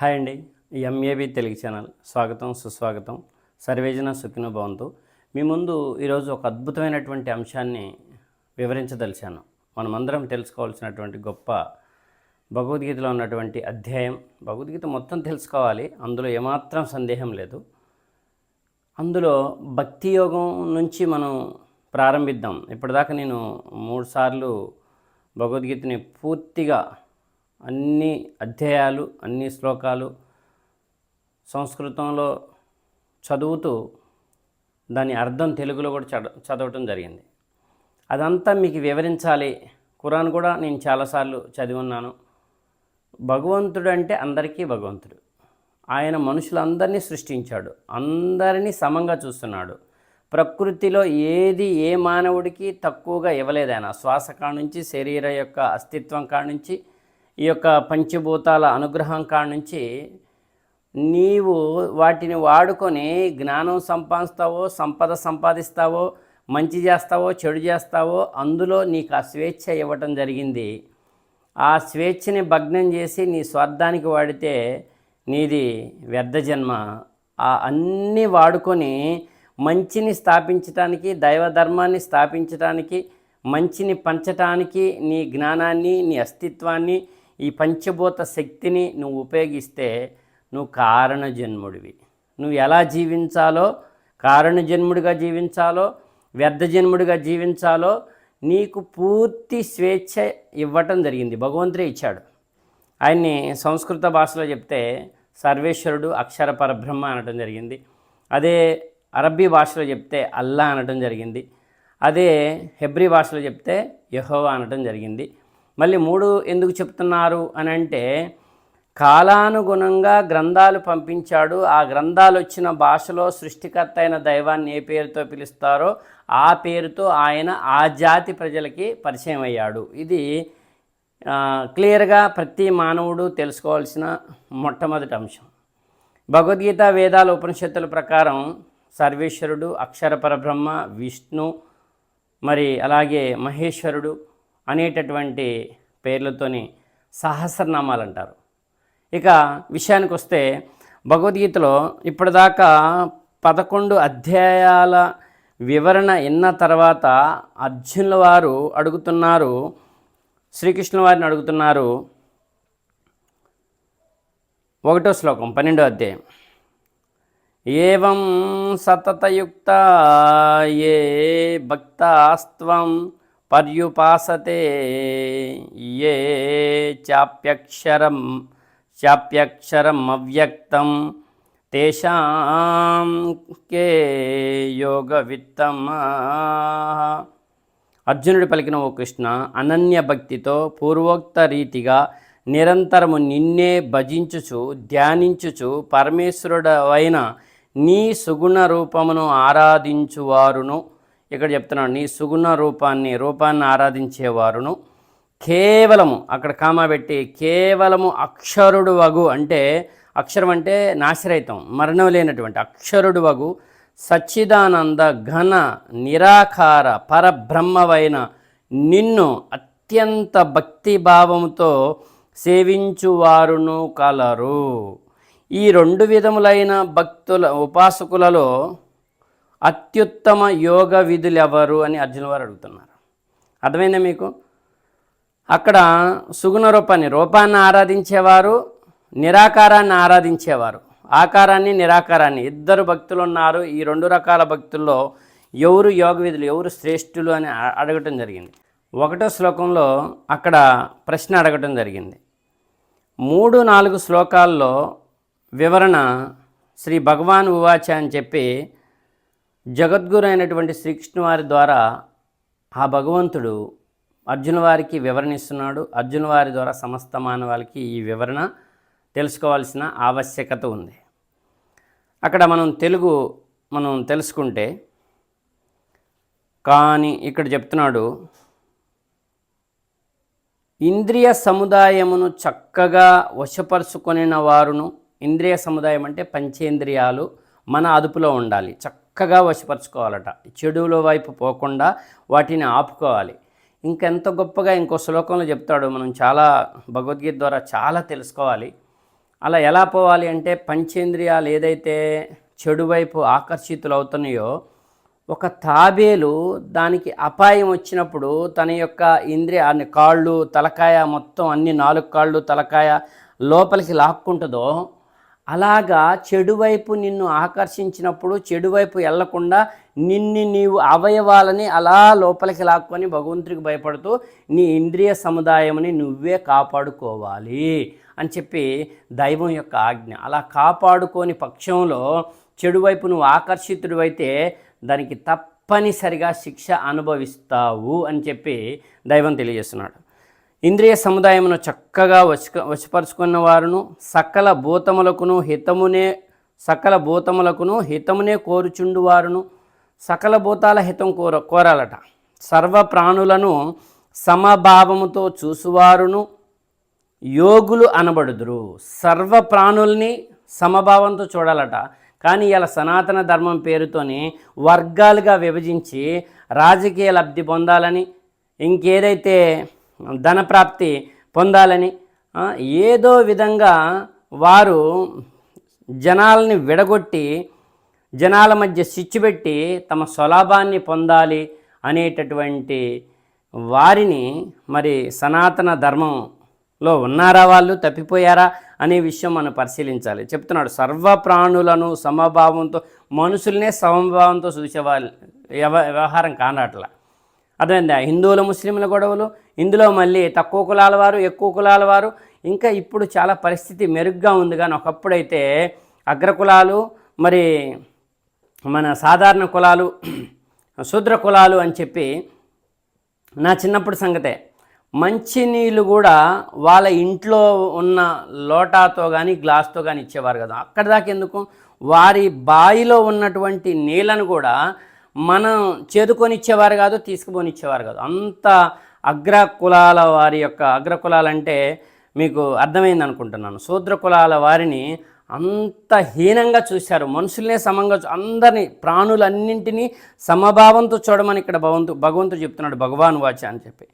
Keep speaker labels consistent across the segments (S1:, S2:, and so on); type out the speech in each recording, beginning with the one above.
S1: Hi అండి MAB Telugu channel. స్వాగతం సుస్వాగతం. సర్వేజన సుఖిన భవంతు. మీ ముందు ఈరోజు ఒక అద్భుతమైనటువంటి అంశాన్ని వివరించదలిచాను. మనమందరం తెలుసుకోవాల్సినటువంటి గొప్ప భగవద్గీతలో ఉన్నటువంటి అధ్యాయం. భగవద్గీత మొత్తం తెలుసుకోవాలి అందులో ఏమాత్రం సందేహం లేదు. అందులో భక్తి యోగం నుంచి మనం ప్రారంభిద్దాం. ఇప్పటిదాకా నేను మూడు సార్లు భగవద్గీతని పూర్తిగా అన్ని అధ్యాయాలు అన్ని శ్లోకాలు సంస్కృతంలో చదువుతూ దాని అర్థం తెలుగులో కూడా చద చదవటం జరిగింది. అదంతా మీకు వివరించాలి. ఖురాన్ కూడా నేను చాలాసార్లు చదివి ఉన్నాను. భగవంతుడు అంటే అందరికీ భగవంతుడు. ఆయన మనుషులందరినీ సృష్టించాడు. అందరినీ సమంగా చూస్తున్నాడు. ప్రకృతిలో ఏది ఏ మానవుడికి తక్కువగా ఇవ్వలేదు ఆయన. శ్వాస కాడ నుంచి శరీర యొక్క అస్తిత్వం కాడ నుంచి ఈ యొక్క పంచభూతాల అనుగ్రహం కాడ నుంచి నీవు వాటిని వాడుకొని జ్ఞానం సంపాదిస్తావో సంపద సంపాదిస్తావో మంచి చేస్తావో చెడు చేస్తావో అందులో నీకు ఆ స్వేచ్ఛ ఇవ్వటం జరిగింది. ఆ స్వేచ్ఛని భగ్నం చేసి నీ స్వార్థానికి వాడితే నీది వ్యర్థ జన్మ. ఆ అన్నీ వాడుకొని మంచిని స్థాపించటానికి దైవ ధర్మాన్ని స్థాపించటానికి మంచిని పంచటానికి నీ జ్ఞానాన్ని నీ అస్తిత్వాన్ని ఈ పంచభూత శక్తిని నువ్వు ఉపయోగిస్తే నువ్వు కారణ జన్ముడివి నువ్వు ఎలా జీవించాలో కారణ జన్ముడిగా జీవించాలో వ్యర్థ జన్ముడిగా జీవించాలో నీకు పూర్తి స్వేచ్ఛ ఇవ్వటం జరిగింది. భగవంతుడే ఇచ్చాడు. ఆయన్ని సంస్కృత భాషలో చెప్తే సర్వేశ్వరుడు అక్షర పరబ్రహ్మ అనటం జరిగింది. అదే అరబ్బీ భాషలో చెప్తే అల్లా అనటం జరిగింది. అదే హెబ్రీ భాషలో చెప్తే యహోవా అనటం జరిగింది. మళ్ళీ మూడు ఎందుకు చెప్తున్నారు అని అంటే కాలానుగుణంగా గ్రంథాలు పంపించాడు. ఆ గ్రంథాలు వచ్చిన భాషలో సృష్టికర్త అయిన దైవాన్ని ఏ పేరుతో పిలుస్తారో ఆ పేరుతో ఆయన ఆ జాతి ప్రజలకి పరిచయం అయ్యాడు. ఇది క్లియర్గా ప్రతి మానవుడు తెలుసుకోవాల్సిన మొట్టమొదటి అంశం. భగవద్గీత వేదాల ఉపనిషత్తుల ప్రకారం సర్వేశ్వరుడు అక్షర పరబ్రహ్మ విష్ణు మరి అలాగే మహేశ్వరుడు అనేటటువంటి పేర్లతోని సహస్రనామాలు అంటారు. ఇక విషయానికి వస్తే భగవద్గీతలో ఇప్పటిదాకా పదకొండు అధ్యాయాల వివరణ విన్న తర్వాత అర్జునుల వారు అడుగుతున్నారు శ్రీకృష్ణుల వారిని అడుగుతున్నారు. ఒకటో శ్లోకం పన్నెండో అధ్యాయం. ఏం సతతయుక్త ఏ భక్తాస్త్వం పర్యుపాసతే ఏ చాప్యక్షరం చాప్యక్షరం అవ్యక్తం తేషాం కే యోగ అర్జునుడు పలికిన ఓ కృష్ణ అనన్య భక్తితో పూర్వోక్త రీతిగా నిరంతరము నిన్నే భజించుచు ధ్యానించుచు పరమేశ్వరుడవైన నీ సుగుణ రూపమును ఆరాధించువారును. ఇక్కడ చెప్తున్నాడు నీ సుగుణ రూపాన్ని రూపాన్ని ఆరాధించేవారును కేవలము అక్కడ కామా పెట్టి కేవలము అక్షరుడు వగు అంటే అక్షరం అంటే నాశరహితం మరణం లేనటువంటి అక్షరుడు వగు సచ్చిదానంద ఘన నిరాకార పరబ్రహ్మవైన నిన్ను అత్యంత భక్తిభావముతో సేవించువారును కలరు. ఈ రెండు విధములైన భక్తుల ఉపాసకులలో అత్యుత్తమ యోగ విధులు ఎవరు అని అర్జున వారు అడుగుతున్నారు. అర్థమైందా మీకు? అక్కడ సుగుణ రూపాన్ని రూపాన్ని ఆరాధించేవారు నిరాకారాన్ని ఆరాధించేవారు. ఆకారాన్ని నిరాకారాన్ని. ఇద్దరు భక్తులు ఉన్నారు. ఈ రెండు రకాల భక్తుల్లో ఎవరు యోగ విధులు ఎవరు శ్రేష్ఠులు అని అడగటం జరిగింది. ఒకటో శ్లోకంలో అక్కడ ప్రశ్న అడగటం జరిగింది. మూడు నాలుగు శ్లోకాల్లో వివరణ శ్రీ భగవాన్ ఉవాచ అని చెప్పి జగద్గురు అయినటువంటి శ్రీకృష్ణ వారి ద్వారా ఆ భగవంతుడు అర్జున వారికి వివరణ ఇస్తున్నాడు. అర్జున వారి ద్వారా సమస్త మానవాళికి ఈ వివరణ తెలుసుకోవాల్సిన ఆవశ్యకత ఉంది. అక్కడ మనం తెలుగు మనం తెలుసుకుంటే కానీ ఇక్కడ చెప్తున్నాడు ఇంద్రియ సముదాయమును చక్కగా వశపరుచుకొనిన వారును ఇంద్రియ సముదాయం అంటే పంచేంద్రియాలు మన అదుపులో ఉండాలి. చక్క చక్కగా వశపరుచుకోవాలట. చెడుల వైపు పోకుండా వాటిని ఆపుకోవాలి. ఇంకెంత గొప్పగా ఇంకో శ్లోకంలో చెప్తాడు. మనం చాలా భగవద్గీత ద్వారా చాలా తెలుసుకోవాలి. అలా ఎలా పోవాలి అంటే పంచేంద్రియాలు ఏదైతే చెడు వైపు ఆకర్షితులు అవుతున్నాయో ఒక తాబేలు దానికి అపాయం వచ్చినప్పుడు తన యొక్క ఇంద్రియ అన్ని కాళ్ళు తలకాయ మొత్తం అన్ని నాలుగు కాళ్ళు తలకాయ లోపలికి లాక్కుంటుందో అలాగా చెడువైపు నిన్ను ఆకర్షించినప్పుడు చెడువైపు వెళ్ళకుండా నిన్ను నీవు అవయవాలని అలా లోపలికి లాక్కొని భగవంతుడికి భయపడుతూ నీ ఇంద్రియ సముదాయంని నువ్వే కాపాడుకోవాలి అని చెప్పి దైవం యొక్క ఆజ్ఞ. అలా కాపాడుకోని పక్షంలో చెడువైపు నువ్వు ఆకర్షితుడు అయితే దానికి తప్పనిసరిగా శిక్ష అనుభవిస్తావు అని చెప్పి దైవం తెలియజేస్తున్నాడు. ఇంద్రియ సముదాయమును చక్కగా వశక వశపరుచుకున్న వారును సకల భూతములకును హితమునే సకల భూతములకును హితమునే కోరుచుండు వారును సకల భూతాల హితం కోర కోరాలట. సర్వ ప్రాణులను సమభావముతో చూసువారును యోగులు అనబడుదురు. సర్వ ప్రాణుల్ని సమభావంతో చూడాలట. కానీ ఇలా సనాతన ధర్మం పేరుతోని వర్గాలుగా విభజించి రాజకీయ లబ్ధి పొందాలని ఇంకేదైతే ధనప్రాప్తి పొందాలని ఏదో విధంగా వారు జనాల్ని విడగొట్టి జనాల మధ్య స్విచ్ పెట్టి తమ స్వలాభాన్ని పొందాలి అనేటటువంటి వారిని మరి సనాతన ధర్మంలో ఉన్నారా వాళ్ళు? తప్పిపోయారా అనే విషయం మనం పరిశీలించాలి. చెప్తున్నాడు సర్వ ప్రాణులను సమభావంతో మనుషుల్నే సమభావంతో చూసేవాళ్ళు వ్యవ- వ్యవహారం కానట్ల. అదే హిందువుల ముస్లింల గొడవలు ఇందులో మళ్ళీ తక్కువ కులాల వారు ఎక్కువ కులాల వారు. ఇంకా ఇప్పుడు చాలా పరిస్థితి మెరుగ్గా ఉంది కానీ ఒకప్పుడైతే అగ్రకులాలు మరి మన సాధారణ కులాలు శూద్ర కులాలు అని చెప్పి నా చిన్నప్పుడు సంగతే. మంచినీళ్ళు కూడా వాళ్ళ ఇంట్లో ఉన్న లోటాతో కానీ గ్లాస్తో కానీ ఇచ్చేవారు కదా. అక్కడ దాకా ఎందుకు? వారి బావిలో ఉన్నటువంటి నీళ్ళను కూడా మనం చేదుకొని ఇచ్చేవారు కాదు తీసుకుపోని ఇచ్చేవారు కాదు. అంత అగ్ర కులాల వారి యొక్క అగ్ర కులాలంటే మీకు అర్థమైంది అనుకుంటున్నాను. శూద్ర కులాల వారిని అంత హీనంగా చూశారు. మనుషుల్నే సమంగా అందరినీ ప్రాణులన్నింటినీ సమభావంతో చూడమని ఇక్కడ భగవంతు భగవంతుడు చెప్తున్నాడు. భగవాన్ వాచ అని చెప్పి.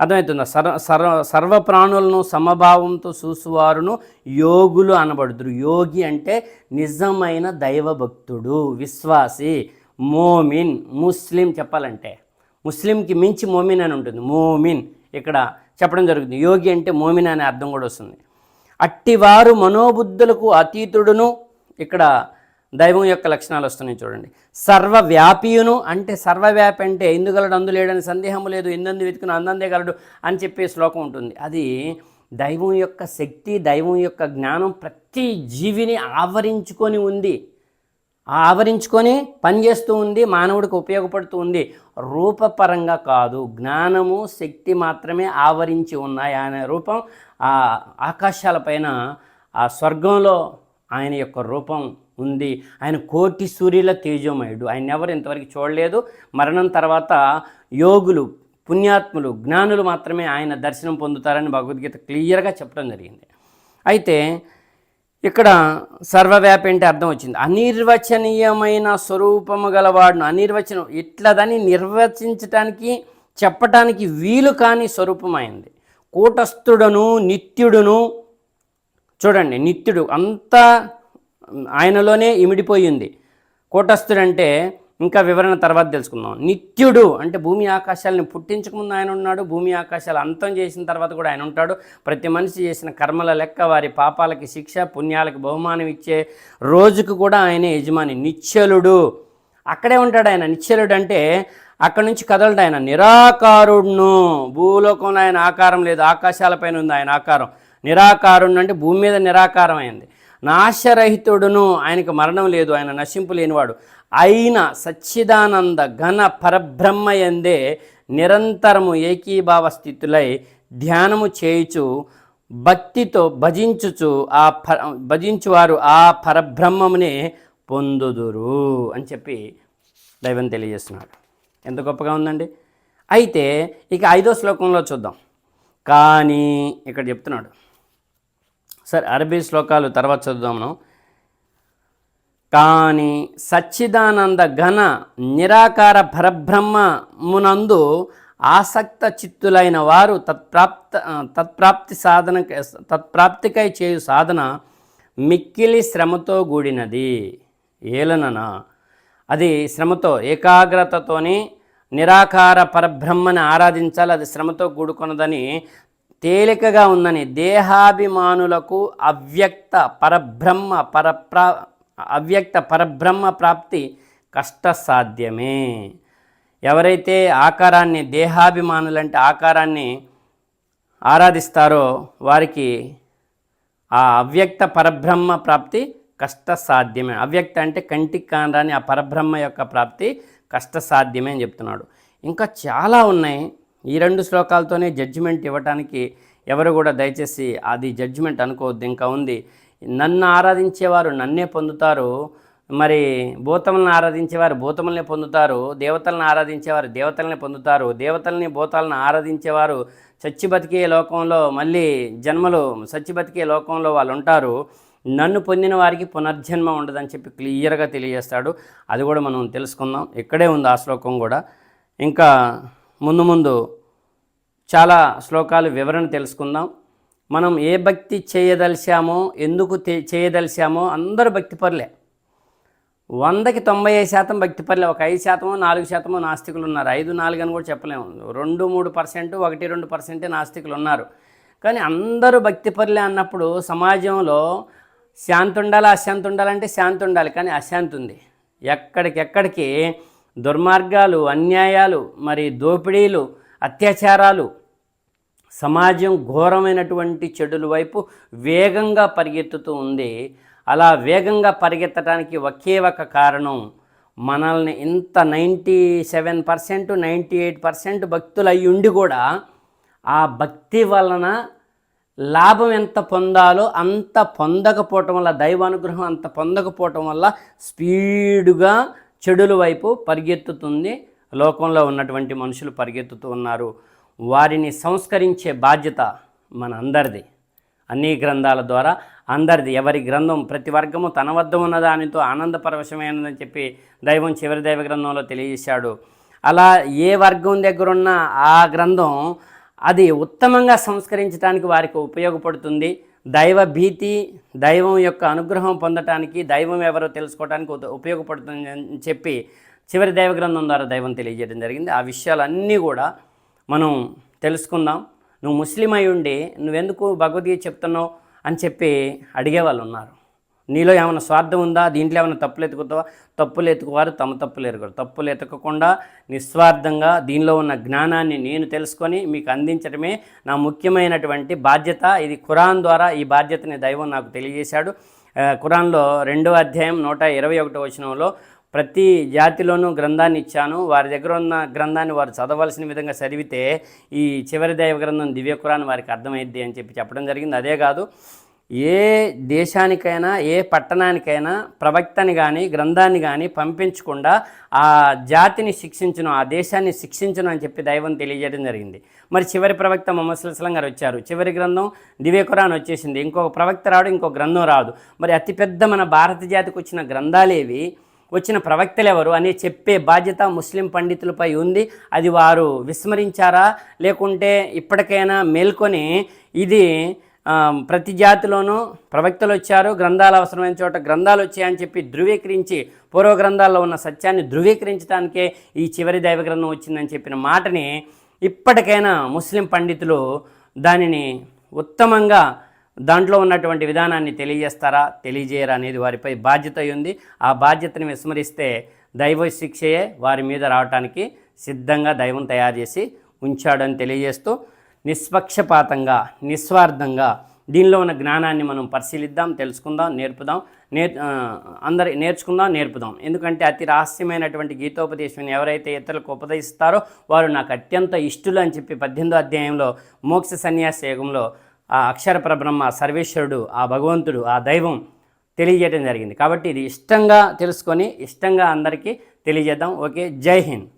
S1: అర్థమవుతుందా సర్వ సర్వ సర్వ ప్రాణులను సమభావంతో చూసువారును యోగులు అనబడుదురు. యోగి అంటే నిజమైన దైవభక్తుడు విశ్వాసి మోమిన్ ముస్లిం చెప్పాలంటే. ముస్లింకి మించి మోమిన్ అని ఉంటుంది. మోమిన్. ఇక్కడ చెప్పడం జరుగుతుంది. యోగి అంటే మోమిన్ అనే అర్థం కూడా వస్తుంది. అట్టివారు మనోబుద్ధులకు అతీతుడును. ఇక్కడ దైవం యొక్క లక్షణాలు వస్తున్నాయి చూడండి. సర్వవ్యాపియును అంటే సర్వవ్యాపి అంటే ఎందుగలడు అందులేడని సందేహం లేదు. ఎందందు వెతుకుని? అందందే గలడు అని చెప్పే శ్లోకం ఉంటుంది. అది దైవం యొక్క శక్తి దైవం యొక్క జ్ఞానం ప్రతి జీవిని ఆవరించుకొని ఉంది. ఆవరించుకొని పనిచేస్తూ ఉంది మానవుడికి ఉపయోగపడుతూ ఉంది. రూపపరంగా కాదు జ్ఞానము శక్తి మాత్రమే ఆవరించి ఉన్నాయి ఆయన రూపం. ఆ ఆకాశాలపైన ఆ స్వర్గంలో ఆయన యొక్క రూపం ఉంది. ఆయన కోటి సూర్యుల తేజోమయుడు. ఆయన ఎవరు ఇంతవరకు చూడలేదు. మరణం తర్వాత యోగులు పుణ్యాత్ములు జ్ఞానులు మాత్రమే ఆయన దర్శనం పొందుతారని భగవద్గీత క్లియర్గా చెప్పడం జరిగింది. అయితే ఇక్కడ సర్వవ్యాపి అంటే అర్థం వచ్చింది. అనిర్వచనీయమైన స్వరూపము గలవాడును. అనిర్వచనం ఇట్లదని నిర్వచించటానికి చెప్పటానికి వీలు కాని స్వరూపమైంది. కూటస్థుడను నిత్యుడును చూడండి నిత్యుడు అంతా ఆయనలోనే ఇమిడిపోయింది. కూటస్థుడంటే ఇంకా వివరణ తర్వాత తెలుసుకుందాం. నిత్యుడు అంటే భూమి ఆకాశాలను పుట్టించకముందు ఆయన ఉన్నాడు. భూమి ఆకాశాలు అంతం చేసిన తర్వాత కూడా ఆయన ఉంటాడు. ప్రతి మనిషి చేసిన కర్మల లెక్క వారి పాపాలకి శిక్ష పుణ్యాలకి బహుమానం ఇచ్చే రోజుకు కూడా ఆయనే యజమాని నిశ్చలుడు. అక్కడే ఉంటాడు ఆయన. నిశ్చలుడు అంటే అక్కడ నుంచి కదలడు ఆయన. నిరాకారుడును భూలోకంలో ఆయన ఆకారం లేదు. ఆకాశాలపైన ఉంది ఆయన ఆకారం. నిరాకారుడు అంటే భూమి మీద నిరాకారం అయింది. నాశరహితుడును. ఆయనకు మరణం లేదు. ఆయన నశింపు లేనివాడు. అయిన సచ్చిదానంద ఘన పరబ్రహ్మయందే నిరంతరము ఏకీభావ స్థితులై ధ్యానము చేయుచు భక్తితో భజించుచు ఆ ప భజించువారు ఆ పరబ్రహ్మమునే పొందుదురు అని చెప్పి దైవం తెలియజేస్తున్నాడు. ఎంత గొప్పగా ఉందండి? అయితే ఇక ఐదో శ్లోకంలో చూద్దాం. కానీ ఇక్కడ చెప్తున్నాడు. సరే అరబీ శ్లోకాలు తర్వాత చదువుదాం మనం. కానీ సచ్చిదానంద ఘన నిరాకార పరబ్రహ్మమునందు ఆసక్త చిత్తులైన వారు తత్ప్రాప్త తత్ప్రాప్తి సాధన తత్ప్రాప్తికై చేయు సాధన మిక్కిలి శ్రమతో కూడినది ఏలననా అది శ్రమతో ఏకాగ్రతతోని నిరాకార పరబ్రహ్మని ఆరాధించాలి అది శ్రమతో కూడుకున్నదని తేలికగా ఉందని దేహాభిమానులకు అవ్యక్త పరబ్రహ్మ పరప్రా అవ్యక్త పరబ్రహ్మ ప్రాప్తి కష్టసాధ్యమే. ఎవరైతే ఆకారాన్ని దేహాభిమానులంటే ఆకారాన్ని ఆరాధిస్తారో వారికి ఆ అవ్యక్త పరబ్రహ్మ ప్రాప్తి కష్టసాధ్యమే. అవ్యక్త అంటే కంటికి కానరాని ఆ పరబ్రహ్మ యొక్క ప్రాప్తి కష్టసాధ్యమే అని చెప్తున్నాడు. ఇంకా చాలా ఉన్నాయి. ఈ రెండు శ్లోకాలతోనే జడ్జిమెంట్ ఇవ్వటానికి ఎవరు కూడా దయచేసి అది జడ్జిమెంట్ అనుకోవద్దు. ఇంకా ఉంది నన్ను ఆరాధించేవారు నన్నే పొందుతారు. మరి భూతములను ఆరాధించేవారు భూతములనే పొందుతారు. దేవతలను ఆరాధించేవారు దేవతలనే పొందుతారు. దేవతల్ని భూతాలను ఆరాధించేవారు చచ్చి బతికే లోకంలో మళ్ళీ జన్మలు చచ్చి బతికే లోకంలో వాళ్ళు ఉంటారు. నన్ను పొందిన వారికి పునర్జన్మ ఉండదని చెప్పి క్లియర్గా తెలియజేస్తాడు. అది కూడా మనం తెలుసుకుందాం. ఇక్కడే ఉంది ఆ శ్లోకం కూడా. ఇంకా ముందు ముందు చాలా శ్లోకాలు వివరణ తెలుసుకుందాం. మనం ఏ భక్తి చేయదలిచామో ఎందుకు చేయదలిచామో అందరూ భక్తి పరులే. వందకి తొంభై ఐదు శాతం భక్తి పరులే. ఒక ఐదు శాతమో నాలుగు శాతమో నాస్తికులు ఉన్నారు. ఐదు నాలుగు అని కూడా చెప్పలేము. రెండు మూడు పర్సెంట్ ఒకటి రెండు పర్సెంటే నాస్తికులు ఉన్నారు. కానీ అందరూ భక్తి పరులే అన్నప్పుడు సమాజంలో శాంతి ఉండాలి అశాంతి ఉండాలంటే శాంతి ఉండాలి. కానీ అశాంతి ఉంది. ఎక్కడికెక్కడికి దుర్మార్గాలు అన్యాయాలు మరి దోపిడీలు అత్యాచారాలు సమాజం ఘోరమైనటువంటి చెడుల వైపు వేగంగా పరిగెత్తుతూ ఉంది. అలా వేగంగా పరిగెత్తడానికి ఒకే ఒక కారణం మనల్ని ఇంత ninety seven percent ninety eight percent భక్తులు అయి ఉండి కూడా ఆ భక్తి వలన లాభం ఎంత పొందాలో అంత పొందకపోవటం వల్ల దైవానుగ్రహం అంత పొందకపోవటం వల్ల స్పీడుగా చెడుల వైపు పరిగెత్తుతుంది. లోకంలో ఉన్నటువంటి మనుషులు పరిగెత్తుతూ ఉన్నారు. వారిని సంస్కరించే బాధ్యత మన అందరిది. అన్ని గ్రంథాల ద్వారా అందరిది. ఎవరి గ్రంథం ప్రతి వర్గము తన వద్ద ఉన్న దానితో ఆనందపరవశమైనదని చెప్పి దైవం చివరి దైవ గ్రంథంలో తెలియజేశాడు. అలా ఏ వర్గం దగ్గర ఉన్న ఆ గ్రంథం అది ఉత్తమంగా సంస్కరించడానికి వారికి ఉపయోగపడుతుంది. దైవ భీతి దైవం యొక్క అనుగ్రహం పొందటానికి దైవం ఎవరో తెలుసుకోవడానికి ఉపయోగపడుతుంది అని చెప్పి చివరి దైవ గ్రంథం ద్వారా దైవం తెలియజేయడం జరిగింది. ఆ విషయాలన్నీ కూడా మనం తెలుసుకుందాం. నువ్వు ముస్లిం అయి ఉండి నువ్వెందుకు భగవద్గీత చెప్తున్నావు అని చెప్పి అడిగేవాళ్ళు ఉన్నారు. నీలో ఏమైనా స్వార్థం ఉందా? దీంట్లో ఏమైనా తప్పులు ఎత్తుకుతావా? తప్పులు ఎత్తుకువారు తమ తప్పులు ఎరగరు. తప్పులు ఎతకకుండా నిస్వార్థంగా దీనిలో ఉన్న జ్ఞానాన్ని నేను తెలుసుకొని మీకు అందించడమే నా ముఖ్యమైనటువంటి బాధ్యత. ఇది ఖురాన్ ద్వారా ఈ బాధ్యతని దైవం నాకు తెలియజేశాడు. ఖురాన్లో రెండవ అధ్యాయం నూట ఇరవై ఒకటో వచనంలో ప్రతి జాతిలోనూ గ్రంథాన్ని ఇచ్చాను. వారి దగ్గర ఉన్న గ్రంథాన్ని వారు చదవలసిన విధంగా చదివితే ఈ చివరి దైవ గ్రంథం దివ్య కురాన్ వారికి అర్థమైద్ది అని చెప్పి చెప్పడం జరిగింది. అదే కాదు ఏ దేశానికైనా ఏ పట్టణానికైనా ప్రవక్తని కానీ గ్రంథాన్ని కానీ పంపించకుండా ఆ జాతిని శిక్షించను ఆ దేశాన్ని శిక్షించను అని చెప్పి దైవం తెలియజేయడం జరిగింది. మరి చివరి ప్రవక్త మొహమ్మద్ సుల్సలం గారు వచ్చారు. చివరి గ్రంథం దివ్య ఖురాన్ వచ్చేసింది. ఇంకొక ప్రవక్త రాడు ఇంకో గ్రంథం రాదు. మరి అతిపెద్ద మన భారత జాతికి వచ్చిన గ్రంథాలేవి వచ్చిన ప్రవక్తలు ఎవరు అని చెప్పే బాధ్యత ముస్లిం పండితులపై ఉంది. అది వారు విస్మరించారా? లేకుంటే ఇప్పటికైనా మేల్కొని ఇది ప్రతి జాతిలోనూ ప్రవక్తలు వచ్చారు గ్రంథాలు అవసరమైన చోట గ్రంథాలు వచ్చాయని చెప్పి ధృవీకరించి పూర్వ గ్రంథాల్లో ఉన్న సత్యాన్ని ధృవీకరించడానికే ఈ చివరి దైవ గ్రంథం వచ్చిందని చెప్పిన మాటని ఇప్పటికైనా ముస్లిం పండితులు దానిని ఉత్తమంగా దాంట్లో ఉన్నటువంటి విధానాన్ని తెలియజేస్తారా తెలియజేయరా అనేది వారిపై బాధ్యత ఉంది ఆ బాధ్యతను విస్మరిస్తే దైవ శిక్షయే వారి మీద రావటానికి సిద్ధంగా దైవం తయారు చేసి ఉంచాడని తెలియజేస్తూ నిష్పక్షపాతంగా నిస్వార్థంగా దీనిలో ఉన్న జ్ఞానాన్ని మనం పరిశీలిద్దాం తెలుసుకుందాం నేర్పుదాం నేర్ అందరి నేర్చుకుందాం నేర్పుదాం. ఎందుకంటే అతి రహస్యమైనటువంటి గీతోపదేశం ఎవరైతే ఇతరులకు ఉపదేశిస్తారో వారు నాకు అత్యంత ఇష్టులు అని చెప్పి పద్దెనిమిదో అధ్యాయంలో మోక్ష సన్యాస యోగంలో ఆ అక్షర పరబ్రహ్మ సర్వేశ్వరుడు ఆ భగవంతుడు ఆ దైవం తెలియజేయడం జరిగింది. కాబట్టి ఇది ఇష్టంగా తెలుసుకొని ఇష్టంగా అందరికీ తెలియజేద్దాం. ఓకే జై హింద్.